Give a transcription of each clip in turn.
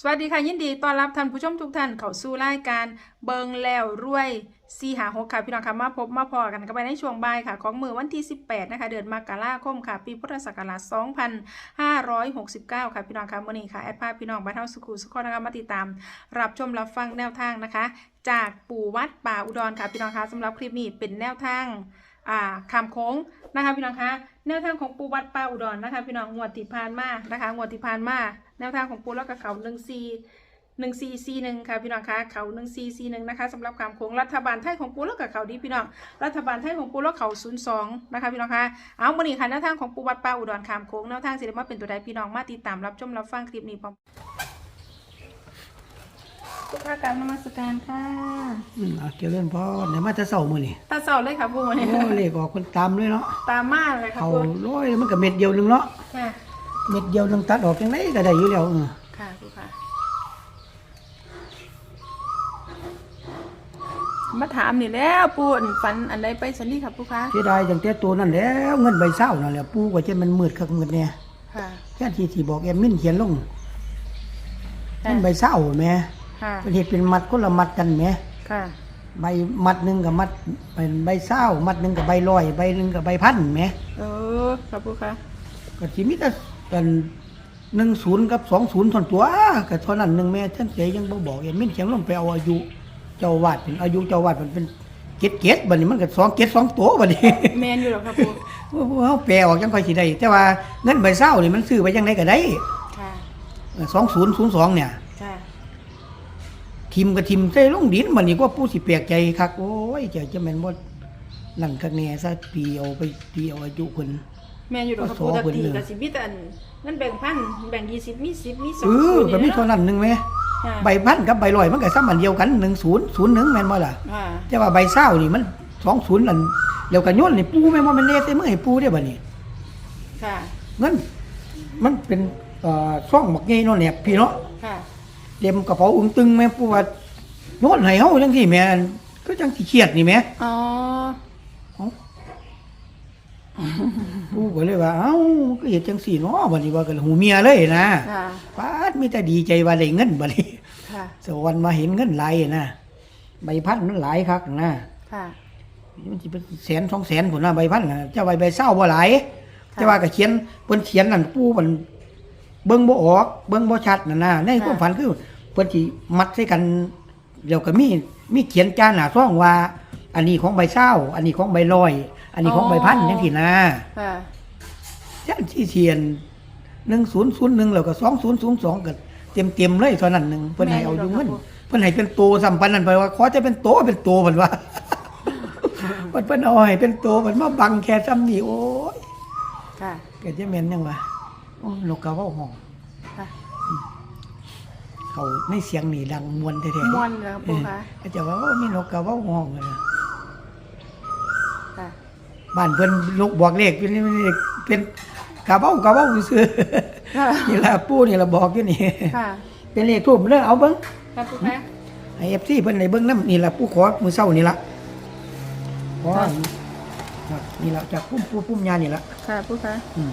สวัสดีค่ะ ยินดีต้อนรับท่านผู้ชมทุกท่านเข้าสู่รายการเบิงแล้วรวยซีหาหกค่ะ พี่น้องค่ะมาพบมาพอกันกันไปในช่วงบ่ายค่ะ ของมือวันที่ 18 นะคะ เดือนมกราคมค่ะ ปีพุทธศักราช 2569 ค่ะพี่น้องค่ะมื่อนี้ค่ะ แอดพาพี่น้องบ้านเฮาสุขุสุขคนนะคะมาติดตาม รับชมรับฟังแนวทางนะคะ จากปู่วัดป่าอุดรค่ะพี่น้องค่ะสำหรับคลิปนี้เป็นแนวทาง อ่าคำโค้งนะคะพี่น้องคะแนวทางของปูวัดป่าอุดรนะคะ พี่น้องงวดที่ผ่านมานะคะงวดที่ผ่านมาแนวทางของปูแล้วก็เขาหนึ่งซีหนึ่งซีซีหนึ่งค่ะพี่น้องคะเขาหนึ่งซีซีหนึ่งนะคะสำหรับคำโค้งรัฐบาลไทยของปูแล้วก็เขาดีพี่น้องรัฐบาลไทยของปูแล้วเขาศูนย์สองนะคะพี่น้องคะเอาวันนี้ค่ะแนวทางของปูวัดป่าอุดรคำโค้งแนวทางสิได้มาเป็นตัวใดพี่น้องมาติดตามรับชมรับฟังคลิปนี้พร้อม ทุกท่านการนมัสการค่ะอืมเอาเจริญพรเดี๋ยวมาจะเศร้ามือนี่ตาเสาเลยค่ะปูวันนี้โอ้เลขออกคนตามเลยเนาะตามมาเลยค่ะเขาปูร้อยมันก็เม็ดเดียวหนึงเนาะค่ะเม็ดเดียวหนึงตัดออกจังไดก็ได้อยู่แล้วเออค่ะครูค่ะมาถามนี่แล้วปูอันฝันอันใดไปสันนี่ครับปูคะเสียดายจังแต่ตัวนั่นแหล้วเงินใบเศร้านั่นแหละปู่ก็จะมันมืดคักมืดเนี่ยค่ะ แค่ที่ที่บอกแอมมินเขียนลงค่ะเงินใบเศร้าแหม่ ค่ะเป็นเฮ็ดเป็นมัดคนละมัดกันแหม่ค่ะใบมัดหนึงกับมัดเป็นใบเศร้ามัดหนึงกับใบร้อยใบหนึงกับใบพันแหม่เออครับปูคะก็สิมีแต่กัน10กับ20ท่อนตัวก็เท่านั้นหนึงแม่ท่านเสยยังบ่บอกแอมมินเขียนลงไปเอาอายุ เจ้าวาดเป็นอายุเจ้าวาดมันเป็นเกตเกตบัดนี้มันก็สองเกตสองตัวบัดนี้แมนอยู่หรอครับปูเฮาแปลออกจังค่อยสิได้แต่ว่าเงินใบเศร้านี่มันซื้อไปจังไดก็ได้ค่ะสองศูนย์ศูนย์สองเนี่ยค่ะ ทิมก็ทิมใส่ลงดินบัดนี้ก็ผู้สิแปลกใจคักโอ้ยเจะจะแม่นบ่นั่นคักแน่ซะปีเอาไปปีเอาอายุเพิ่น แมนอยู่หรอครับปูก็สอตะเพิ่นตีเลยกับสิบิแต่อันนั่นแบ่งพันแบ่งยี่สิบมีสิบมีสองเออศูนย์ก็มีนี่เท่าเนาะนั้นหนึงแหมค่ะใบพันกับใบร้อยมันก็ซ้ำอันเดียวกัน10 01แม่นบ่ล่ะค่ะแต่ว่าใบเศร้านี่มัน20นั่นแล้วก็โยนนี่ปูแม่นบ่แม่นเนใส่มือให้ปูเด้บัดนี้ค่ะเงินมันเป็นเอ่อซ่องบักใหญ่เนาะเนี่ยพี่เนาะค่ะ เต็มกระเป๋าอึ้งตึงแม่ผู้ว่าโยนให้เฮาจังซี่แม่นก็จังสิเครียดนี่แม่อ๋อเอ้าผู้ก็เลยว่าเอ้าก็เฮ็ดจังซี่เนาะบัดนี้ว่าก็หูเมียเลยนะค่ะ ปาดมีแต่ดีใจว่าได้เงินบัดนี้ ค่ะ สวรรค์มาเห็นเงินหลายนะใบพันมันหลายคักนะค่ะ มันสิเป็นแสนสองแสนพุ่นน่ะใบพันน่ะเจ้าใบใบเศร้าบ่หลายแต่ว่าก็เขียนเพิ่นเขียนนั่นปู่มันเบิ่งบ่ออก เบิ่งบ่ชัดนั่นน่ะในความฝันคือ เพิ่นสิมัดใส่กันแล้วก็มีมีเขียนจานหน้าซ่องว่า อันนี้ของใบเศร้า อันนี้ของใบลอย อันนี้ของใบพันจังซี่นะค่ะยันที่เทียน1001แล้วก็2002ก็เต็มๆเลยเท่านั้นหนึงเพิ่นให้เอาอยู่เงินเพิ่นให้เป็นโตสัมปันนั่นไปว่าขอจะเป็นโตเป็นโตเพิ่นว่า เพิ่นเพิ่นเอาให้เป็นโตเพิ่นมาบังแค่ซ้ำนี่โอ้ยค่ะก็จะแม่นยังวะโอ้นกกระเว้าห้อง ค่ะ เขาในเสียงนี่ดังมวนแท้ๆม่วนเลยครับปูคะก็จะว่าโอ้มีนกกระเว้าห้องเลยนะค่ะบ้านเพิ่นลูกบอกเลขเป็นเป็นกระเว้ากระเว้าซื่อค่ะๆนี่ล่ะปู่นี่ล่ะบอกอยู่นี่ค่ะเป็นเลขทูบเด้อเอาเบิ่งครับปูคะให้ FC เพิ่นได้เบิ่งนํนี่ล่ะปู่ขอมื้อเช้านี่ล่ะขอครับนี่ล่ะจากพุ่มปู่พุ่มยานี่ล่ะค่ะปูคะอืม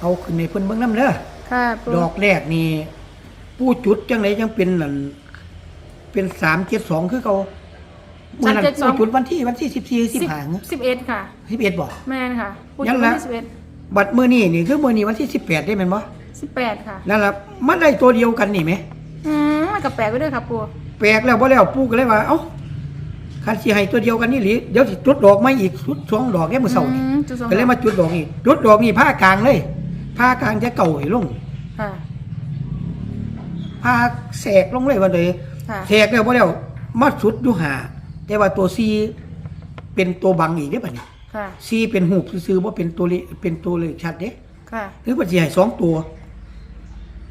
เอาขึ้นให้เพิ่นเบิ่งนํเด้อค่ะปูดอกแรกนี่ ปู่จุดจังไดจังเป็นนั่นเป็น372คือเขามื้อนั้นปู่จุดวันที่วันที่14 15เหรอสิบเอ็ดค่ะ11บ่แม่นค่ะปูยัจุงดละที่สิบเอ็ดบัดมื้อนี้นี่คือมื้อนี้วันที่18ได้แม่นบ่สิบแปดค่ะ นั่นล่ะมันได้ตัวเดียวกันนี่แหม อืมมันก็แปลกไปด้วยค่ะปูแปลกแล้วบ่แล้วปู่ก็เลยว่า เอ้าคันสิให้ตัวเดียวกันนี่หรือเดี๋ยวสิจุดดอกไม้อีกชุดสองดอกแค่มื้อเช้านี่อืมจุดสองก็เลยมาจุดดอกนี่จุดดอกนี่ผ้ากลางเลยผ้ากลางจะเก่าให้ลง ค่ะผ้าแสกลงเลยว่าเลยค่ะ แสกแล้วบ่แล้วมาสุดอยู่หาแต่ว่าตัวซีเป็นตัวบังอีกเด้อบัดนี้ค่ะ ซีเป็นหูบซื่อๆบ่เป็นตัวเลเป็นตัวเลขชัดเด้ ค่ะ หรือว่าสิให้สองตัว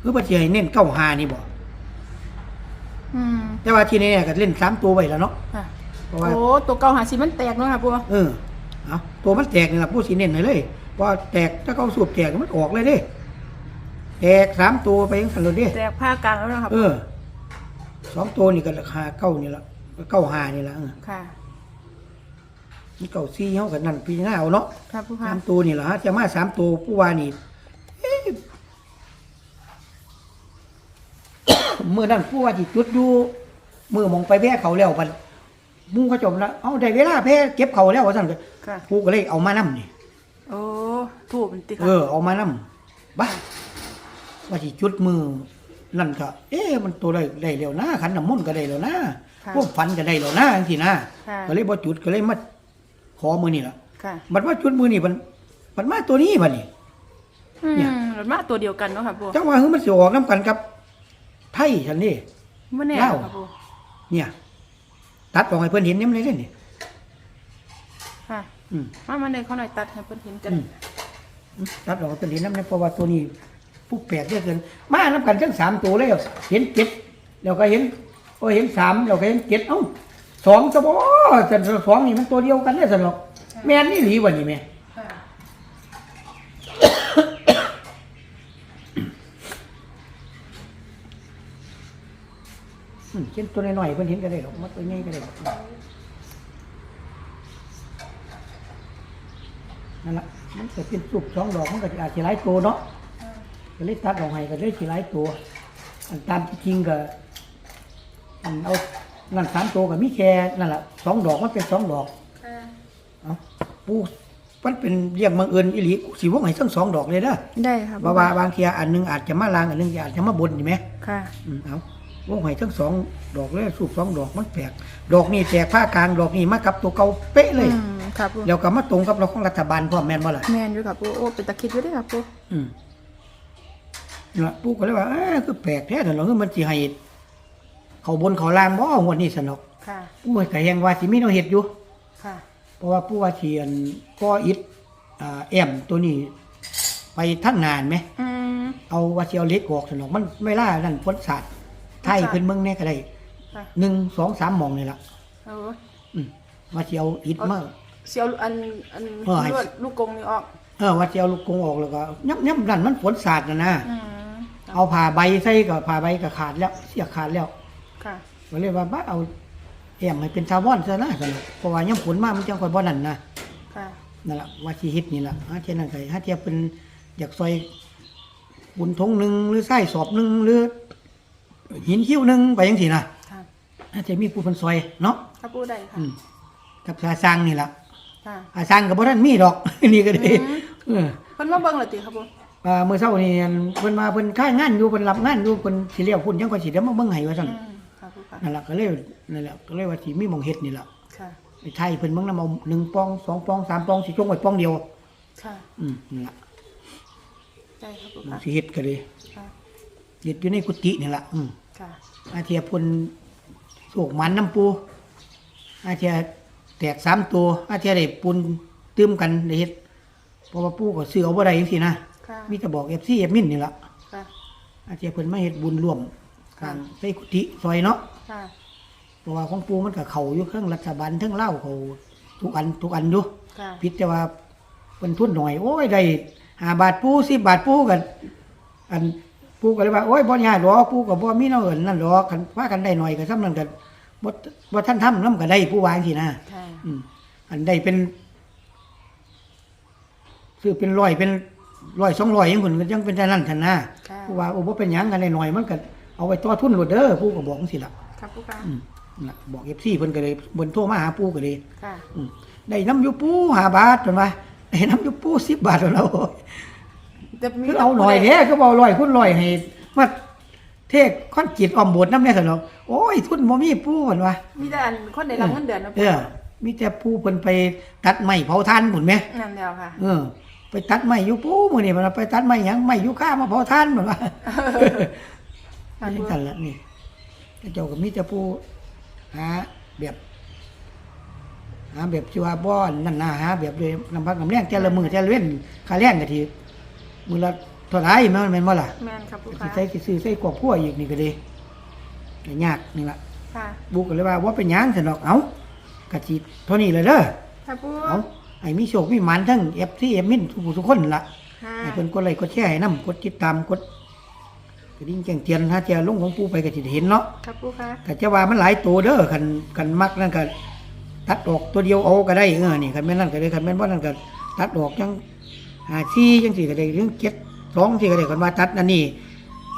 หรือว่าสิให้เน้นเก้าหานี่บ่อืม แต่ว่าที่นี่ก็เล่นสามตัวไว้แล้วเนาะค่ะ เพราะว่า โอ้ตัวเก่าหาสีมันแตกเนาะค่ะปูเออเอาตัวมันแตกนี่ล่ะผู้สิเน้นให้เลยเพราะแตกถ้าเขาสูบแตกมันออกเลยเด้ แตกสามตัวไปจังซั่นเลยเด้แตกผ้ากลางแล้วเนาะค่ะเออสองตัวนี่ก็ราคาเก้านี่ละเก้าหานี่ละเออค่ะ นี่เก้าสี่เฮากันนั่นพี่หน้าเอาเนาะค่ะปูค่ะสามตัวนี่ละฮะจะมาสามตัวผู้ว่านี่เอ๊ะมื้อนั้นผู้ว่าสิจุดอยู่มื้อหมองไปแว่เขาแล้วบัดหมู่เขาจมแล้วเอ้าได้เวลาแพ้เก็บเขาแล้วว่าซั่นก็ค่ะ ผู้ก็เลยเอามานํนี่ โอ้ถูกมันติเอค่ะอเอามานํบ้า ว่าสิจุดมือ นั่นก็ เอ๊ะมันตัวได้ได้แล้วนะขันน้ำมนต์ก็ได้แล้วนะค่ะพวกฝันก็ได้แล้วนะจังซี่นะค่ะ ก็เลยบ่จุดก็เลยมาขอมือนี่ล่ะค่ะบัดว่าจุดมือนี่มันมันมาตัวนี้บัดนี้ อืมเนี่ยรถมาตัวเดียวกันเนาะค่ะปูจังว่าคือมันสิออกนํกันกับ ไทยฉันนี่ ไม่แน่เล่า ค่ะปูเนี่ย ตัดออกให้เพิ่นเห็นนำเลยเด้นี่ค่ะอืม มามาเลยเขาหน่อยตัดให้เพิ่นเห็นกัน อืมตัดออกให้เพิ่นเห็นนำเพราะว่าตัวนี้ ผู้แปลกเหลือเกินมานํกันทั้งสามตัวเลยเห็นเจ็ดแล้วก็เห็นโอ้เห็นสามแล้วก็เห็นเจ็ดเอ้าสองซะบ่แต่สองนี่มันตัวเดียวกันเด้อซั่นอกแม่นนี่หลีบ่นี่แม่ค่ะอืมเช่นตัวน้อยๆเพิ่นเห็นก็ได้หรอกมันตัวใหญ่ก็ได้หรอกนั่นแหละมันก็เป็นสุกสองดอกมันก็อาจจะหลายตัวเนาะ ก็เลยตัดออกให้ก็เลยสิหลายตัว อันตามที่จริงก็อันเอานั่นสามตัวก็มีแค่นั่นแหละสองดอกมันเป็นสองดอกค่ะเอาปูมันเป็นเรียกบังเอิญอีหลีสิวงให้ทั้งสองดอกเลยเด้อได้ค่ะบ่ว่าบางเทียอันหนึงอาจจะมาลางอันหนึงอาจจะมาบนอยู่ไหมค่ะ อืมเอาวงไห้ทั้งสองดอกเลยสูบสองดอกมันแปลกดอกนี่แตกผ้ากลางดอกนี่มากับตัวเก่าเป๊ะเลย อืมค่ะปูแล้วก็มาตรงกับเราของรัฐบาลพร้อมแม่นบ่ล่ะแมนอยู่ค่ะปูโอ้เป็นตะคิดอยู่เด้วยค่ะปูอืมนั่ นล่ะปู่ก็เลยว่าเอ้อคือแปลกแท้แต่เราคือมันสิให้เขาบนเขาล่างบ่งวดนี้สนอกค่ะ ปู่ก็ยังว่าสิมีแนวเฮ็ดอยู่ ค่ะ เพราะว่าปู่ว่าสิอันก่ออิฐอ่าแอมตัวนี้ ไปทั้งงานไหม อืม เอาว่าสิเอาเหล็กออกสนอกมันเวลานั่นฝนสาดไทยเพิ่นเมืองแน่ก็ได้ค่ะ หนึ่งสองสามหมองนี่ล่ะเอาอืมว่าสิเอาอิฐมาเสียวอันอันเออให้ ลวดลูกกรงนี่ออก เออว่าสิเอาลูกกรงออกแล้วก็ยับยับนั่นมันฝนสาดนะนะอืม เอาผ้าใบใส่ก็ผ้าใบก็ขาดแล้ว เสียขาดแล้วค่ะ ก็เลยว่าบ้าเอาแอมให้เป็นทาวอนซะนะสนุกเพราะว่ายังฝนมามันจังค่อยบ่นั่นนะค่ะ นั่นล่ะว่าสิเฮ็ดนี่ล่ะหาเทียนั่นไสหาเทียเป็นอยากซอยบุญทงหนึงหรือไส้สอบหนึงหรือ หินคิ้วหนึงไปจังซี่นะค่ะหาเทียมีผู้เพิ่นซอยเนาะค่ะปูได้ค่ะ อืมกับชาสร้างนี่ล่ะค่ะ อาสร้างก็บ่ทันมีดอก นี่ก็ดีอืม เออ เพิ่นมาเบิ่งเลยติค่ะปูอ่า เมื่อเช้านี่อันเพิ่นมาเพิ่นค่ายงานอยู่เพิ่นรับงานอยู่เพิ่นสิเลี้ยวพุ่นจังก็สิได้มาเบิ่งให้ว่าซั่นอืมค่ะปูค่ะนั่นล่ะก็เลยนั่นแหละก็เลยว่าสิมีหม่องเฮ็ดนี่ล่ะค่ะไอ้ไทยเพิ่นเบิ่งนำเอา1ปอง2ปอง3ปองสิจงไว้ปองเดียว ค่ะ อืมนั่นล่ะได้ค่ะปูค่ะสิเฮ็ดก็เลยค่ะเฮ็ดอยู่ในกุฏินี่ล่ะอืมค่ะอาเทียเพิ่นโศกมันน้ำปูอาเทียแตก3ตัวอาเทียได้ปุนตื้มกันได้เฮ็ดเพราะว่าปูก็ซื้อเอาบ่ได้จังซี่นะ ค่ะ มีแต่บอก FC เอฟมินนี่ล่ะค่ะ อาเจียเพิ่นมาเฮ็ดบุญร่วมค่ะ ทางใส่กุฏิซอยเนาะค่ะเพราะว่าของปูมันก็เข้าอยู่เครื่องรัฐบาลทั้งเล่าวเขาทุกอันทุกอันอยู่ค่ะพิดแต่ว่าเพิ่นทุนหน่อย โอ้ยได้5บาทปู10บาทปูกันอันปูก็เลยว่าโอ้ยบ่ยากหรอกปูก็บ่มีแนวอื่นนั่นหรอกคันว่ากันได้หน่อยก็ซ้ำนั้นก็บ่บ่ทันทำนำก็ได้ผู้วาจังซี่นะ ค่ะ อืมอันได้เป็นซื้อเป็นร้อยเป็น ร้อยสองร้อยยังคนก็ยังเป็นแต่นั้นทันนะค่ะผู้ว่าโอ้บ่เป็นหยังกันได้หน่อยมันก็เอาไว้ต่อทุนโลดเด้อผู้ก็บอกจังซี่ล่ะค่ะปูค่ะอืมนั่นล่ะบอก FC เพิ่นก็เลยเพิ่นโทรมาหาปู่ก็เลย ค่ะ อืมได้น้ำอยู่ปู่5บาทเพิ่นว่าได้น้ำอยู่ปู่10บาทเท่านั้นโอ้ยแต่มีคือเอาหน่อยแท้คือบ่เอาร้อยคุณร้อยให้มาเทศคอนกรีตอ้อมโบสถ์นำแน่ซั่นเนาะโอ้ย ทุนบ่มีปู่เพิ่นว่ามีแต่อันคนได้รับเงินเดือนนะเออ มีแต่ปู่เพิ่นไปตัดไม้เผาทานพุ่นแหมนั่นแล้วค่ะ เออ ไปตัดไม้อยู่ปู่มื้อนี้มันว่าไปตัดไม้หยังไม้อยู่ข้ามาเผาทานเพิ่นว่าค่ะนี่ปูกันละนี่เจ้าก็มีแต่ผู้หาแบบหาแบบที่ว่าบ่อนนั่นนะหาแบบเลยนำพักนำแรงแต่ละมือแต่ละเว้นค่าแรงก็ทีมือละเท่าไหร่แม่นแม่นบ่ล่ะแม่นครับปูสิค่ะใส่สิซื้อใส่กรอบครัวอีกนี่ก็ดีก็ยากนี่ล่ะค่ะบุกก็เลยว่าว่าเป็นหยังซั่นดอกเอ้าก็สิเท่านี้เลยเด้อค่ะปู เอ้าให้มีโชคมีหมานทั้ง FC เอมินทุกผู้ทุกคนล่ะค่ะให้เพิ่นกดไลค์กดแชร์ให้นำกดติดตามกดกระดิ่งแจ้งเตือนถ้าจะลงของปู่ไปก็สิได้เห็นเนาะครับปูค่ะก็จะว่ามันหลายตัวเด้อคันคันมักนั่นก็ตัดออกตัวเดียวเอาก็ได้เออนี่คันแม่นนั่นก็ได้คันแม่นบ่นั่นก็ตัดออกจังหาซี่จังสี่ก็ได้เรื่องเจ็ดสองสี่ก็ได้คันว่าตัดอันนี้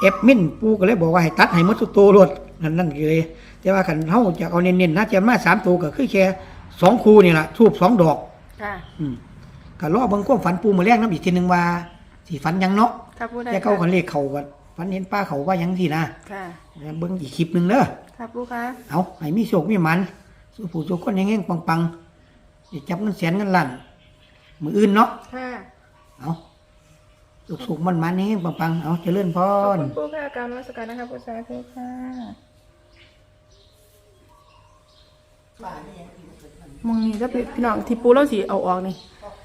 เอฟมินปูก็เลยบอกว่าให้ตัดให้หมดทุกตัวรวดนั่นนั่นเลยแต่ว่าคันเฮาจะเอาเน้นๆนะจะมาสามตัวก็คือแค่สองคู่นี่ล่ะทูบสองดอก ค่ะอืมก็รอเบิ่งความฝันปูมื้อแรกนํอีกทีหนึงว่าสิฝันหยังเนาะถ้าพูดได้แต่เขากันเลขเขาก็ฝันเห็นป้าเขาว่าหยังสินะค่ะเบิ่งอีกคลิปหนึงเด้อ ครับลูกค้าเอาให้มีโชคมีหมันสู้ผู้สู้คนเฮงๆปังๆสิจับเงินแสนเงินล้านมื้ออื่นเนาะ ค่ะเอาสุกๆมันมันๆเฮงๆปังๆ เอาเจริญพขอบร คุณปูค่ะการนมัสการนะคะปูสาธุค่ะ มองนี่ก็พี่น้องที่ปูเราสิเอาออกนี่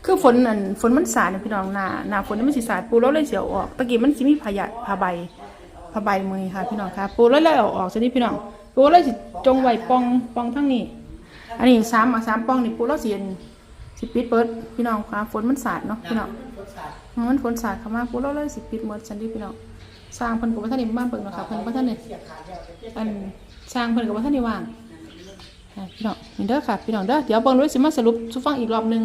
คือฝนนั่นฝนมันสาดนี่พี่น้องหนาหนาฝนนี่มันสิสาดปูเราเลยเสียเออกตะกี้มันสิมีพยะผ้าใบผ้าใบมือค่ะ พี่น้องค่ะ ปูเราเลยเอาออกซะนี่พี่น้องปูเลยสิจงไว้ปองปองทั้งนี้ อันนี้สามอะสามปองนี่ปูเราสิสิปิดเปิดพี่น้องค่ะฝนมันสาดเนาะพี่น้องมันฝนสาดเข้ามาปูเราเลยสิปิดหมดซันดีพี่น้องสร้างเพิ่นก็บ่ทันได้บ้านเพิ่นเนาะค่ะเพิ่นบ่ทันได้อันสร้างเพิ่นก็บ่ทันได้ว่าง ค่ะพี่น้องนี่เด้อค่ะพี่น้องเด้อเดี๋ยวเบิ่งด้วยสิมาสรุปสุฟังอีกรอบหนึง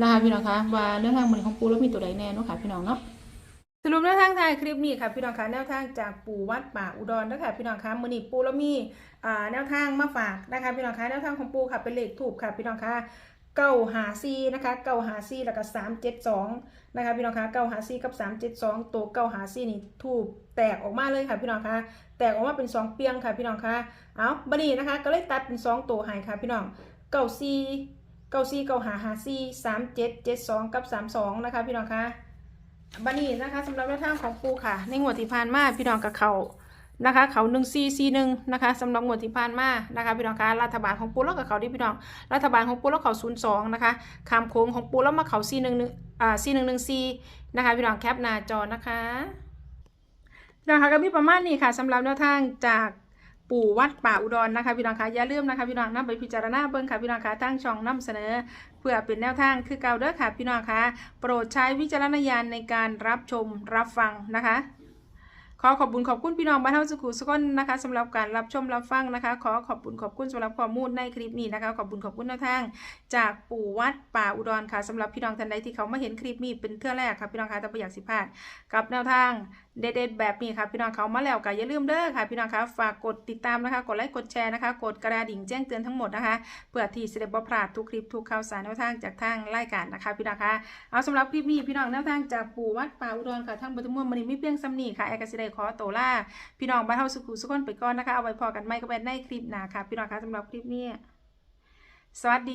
นะคะพี่น้องคะว่าแนวทางมือนี้ของปูแล้วมีตัวใดแน่เนาะค่ะพี่น้องเนาะสรุปแนวทางท้ายคลิปนี้ค่ะพี่น้องคะแนวทางจากปู่วัดป่าอุดรนะค่ะพี่น้องคะมือนี้ปูแล้วมีแนวทางมาฝากนะคะพี่น้องคะแนวทางของปูค่ะเป็นเลขถูกค่ะพี่น้องคะ เก้าหาซีนะคะเก้าหาซีแล้วก็สามเจ็ดสองนะคะพี่น้องคะเก้าหาซีกับสามเจ็ดสองตัวเก้าหาซีนี่ถูกแตกออกมาเลยค่ะพี่น้องคะแตกออกมาเป็นสองเปียงค่ะพี่น้องคะเอาบัดนี้นะคะก็เลยตัดเป็นสองตัวให้ค่ะพี่น้องเก้าซีเก้าซีเก้าหาหาซีสามเจ็ดเจ็ดสองกับสามสองนะคะพี่น้องคะบัดนี้นะคะสำหรับแนวทางของปูค่ะ ในงวดที่ผ่านมาพี่น้องกับเขา นะคะเขาหนึ่งซีซีหนึ่งนะคะสำหรับงวดที่ผ่านมานะคะพี่น้องคะรัฐบาลของปูแล้วกับเขาที่พี่น้องรัฐบาลของปูแล้วเขาศูนย์สองนะคะคำโค้งของปูแล้วมาเขาซีหนึ่งหนึ่งอ่าซีหนึ่งหนึ่งซีนะคะพี่น้องแคปหน้าจอนะคะน้องคะก็มีประมาณนี้ค่ะสำหรับแนวทางจากปู่วัดป่าอุดรนะคะพี่น้องคะอย่าลืมนะคะพี่น้องนำไปพิจารณาเบิ่งค่ะพี่น้องคะตั้งช่องนำเสนอ เพื่อเป็นแนวทางคือเก่าเด้อค่ะพี่น้องคะโปรดใช้วิจารณญาณในการรับชมรับฟังนะคะ ขอขอบคุณขอบคุณพี่น้องบ้านเฮาสุขุสุขนนะคะสำหรับการรับชมรับฟังนะคะ ขอขอบคุณขอบคุณสำหรับข้อมูลในคลิปนี้นะคะ ขอบคุณขอบคุณแนวทางจากปู่วัดป่าอุดรค่ะสำหรับพี่น้องท่านใดที่เขามาเห็นคลิปนี้เป็นเทื่อแรกค่ะพี่น้องคะแต่ประหยัดสิพลาดกับแนวทางเด็ดๆแบบนี้ค่ะพี่น้องเขามาแล้วก็อย่าลืมเด้อค่ะพี่น้องคะฝากกดติดตามนะคะ กดไลค์กดแชร์นะคะ กดกระดิ่งแจ้งเตือนทั้งหมดนะคะเพื่อที่จะได้บ่พลาดทุกคลิปทุกข่าวสารแนวทางจากทางรายการนะคะพี่น้องคะเอาสำหรับคลิปนี้พี่น้องแนวทางจากปู่วัดป่าอุดรค่ะทั้งบัตรมวงมันนี้ไม่เพียงซ้ำนี่ค่ะแอร์กสิไดขอตัวล่าพี่น้องบ้านเฮาสุขุสุขคนไปก่อนนะคะ เอาไว้พอกันไม่ก็เป็นในคลิปหนาค่ะ พี่น้องคะสำหรับคลิปนี้ สวัสดี